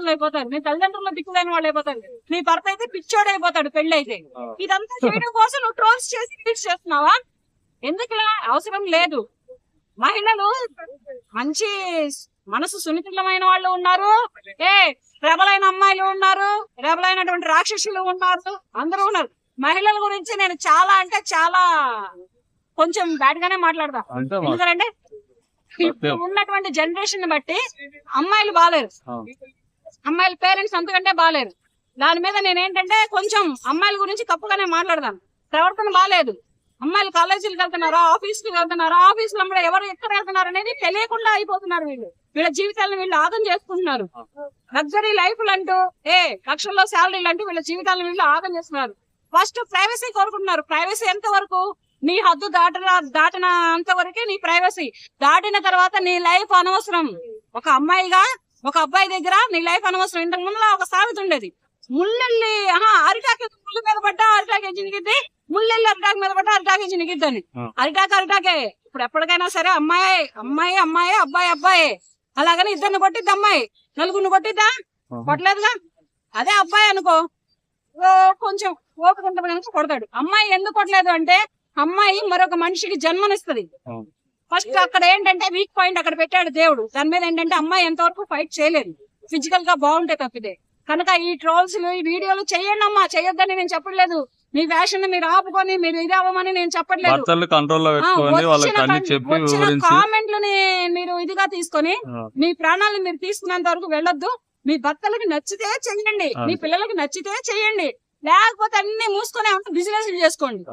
అనాథలు అయిపోతారు. నీ తల్లిదండ్రులు దిక్కులేని వాళ్ళు అయిపోతారు. నీ భర్త అయితే పిచ్చోడు అయిపోతాడు పెళ్ళి అయితే. ఇదంతా చేయడం కోసం నువ్వు ట్రోల్స్ చేసి రీల్స్ చేస్తున్నావా? ఎందుకు అవసరం లేదు? మహిళలు మంచి మనసు సున్నితమైన వాళ్ళు ఉన్నారు. ఏ రెబలైన అమ్మాయిలు ఉన్నారు. రెబలైనటువంటి రాక్షసులు ఉన్నారు. అందరూ ఉన్నారు. మహిళల గురించి నేను చాలా అంటే చాలా కొంచెం బ్యాడ్ గానే మాట్లాడతా. అంటే మా- ఎందుకంటే ఉన్నటువంటి జనరేషన్ బట్టి అమ్మాయిలు బాగాలేరు. అమ్మాయిల పేరెంట్స్ అంతకంటే బాగాలేరు దాని మీద నేను ఏంటంటే కొంచెం అమ్మాయిల గురించి తప్పుగానే మాట్లాడదాను ప్రవర్తన బాగాలేదు అమ్మాయిలు కాలేజీలకు వెళ్తున్నారా ఆఫీసులకు వెళ్తున్నారా ఆఫీసులు కూడా ఎవరు ఎక్కడ వెళ్తున్నారు అనేది తెలియకుండా అయిపోతున్నారు వీళ్ళు. వీళ్ళ జీవితాలను వీళ్ళు ఆగం చేసుకుంటున్నారు. లగ్జరీ లైఫ్లు అంటూ ఏ లక్షల్లో శాలరీలు అంటూ వీళ్ళ జీవితాలను వీళ్ళు ఆగం చేస్తున్నారు. ఫస్ట్ ప్రైవసీ కోరుకుంటున్నారు. ప్రైవసీ ఎంత వరకు నీ హద్దు దాటిన దాటిన అంత వరకే నీ ప్రైవసీ దాటిన తర్వాత నీ లైఫ్ అనవసరం. ఒక అమ్మాయిగా ఒక అబ్బాయి దగ్గర నీ లైఫ్ అనవసరం. ఇంతకు ముందు ఒక సామెత ఉండేది. ముళ్ళెళ్ళి ఆహా అరిటాకు ముళ్ళు మీద పడ్డా? అరిటాకే చినిగిద్ది? ముళ్ళెళ్ళి అరిటాకు మీద పడ్డా? అరిటాకే అని. అరిటాకు అరిటాకే. ఇప్పుడు ఎప్పటికైనా సరే అమ్మాయి అమ్మాయి అమ్మాయి అబ్బాయి అబ్బాయి. అలాగని ఇద్దరిని కొట్టిద్ది అమ్మాయి. నలుగురిని కొట్టిద్దా. కొట్టలేదుగా? అదే అబ్బాయి అనుకో. కొంచెం ఓపిక కొడతాడు. అమ్మాయి ఎందుకు కొట్టలేదు అంటే అమ్మాయి మరొక మనిషికి జన్మనిస్తుంది. ఫస్ట్ అక్కడ ఏంటంటే వీక్ పాయింట్ అక్కడ పెట్టాడు దేవుడు. దాని మీద ఏంటంటే అమ్మాయి ఎంతవరకు ఫైట్ చేయలేదు. ఫిజికల్గా బాగుంటే తప్పితే. కనుక ఈ ట్రోల్స్ ఈ వీడియోలు చేయండి అమ్మా చేయొద్దని నేను చెప్పట్లేదు. మీ ఫ్యాషన్ మీరు ఆపుకొని మీరు ఇది అవ్వమని నేను చెప్పట్లేదు. కామెంట్లని మీరు ఇదిగా తీసుకొని మీ ప్రాణాలను మీరు తీసుకున్నంత వరకు వెళ్ళొద్దు. మీ భర్తలకి నచ్చితే చెయ్యండి. ఆ. మీ పిల్లలకి నచ్చితే చెయ్యండి. లేకపోతే అన్ని మూసుకొని బిజినెస్ చేసుకోండి.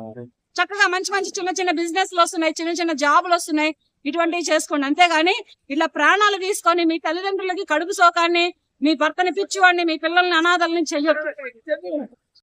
చక్కగా మంచి మంచి చిన్న చిన్న బిజినెస్లు వస్తున్నాయి చిన్న చిన్న జాబులు వస్తున్నాయి. ఇటువంటివి చేసుకోండి. అంతేగాని ఇట్లా ప్రాణాలు తీసుకొని మీ తల్లిదండ్రులకి కడుపు సోకాన్ని మీ భర్తని పిచ్చివాడిని మీ పిల్లల్ని అనాథల్ని చెయ్యొచ్చు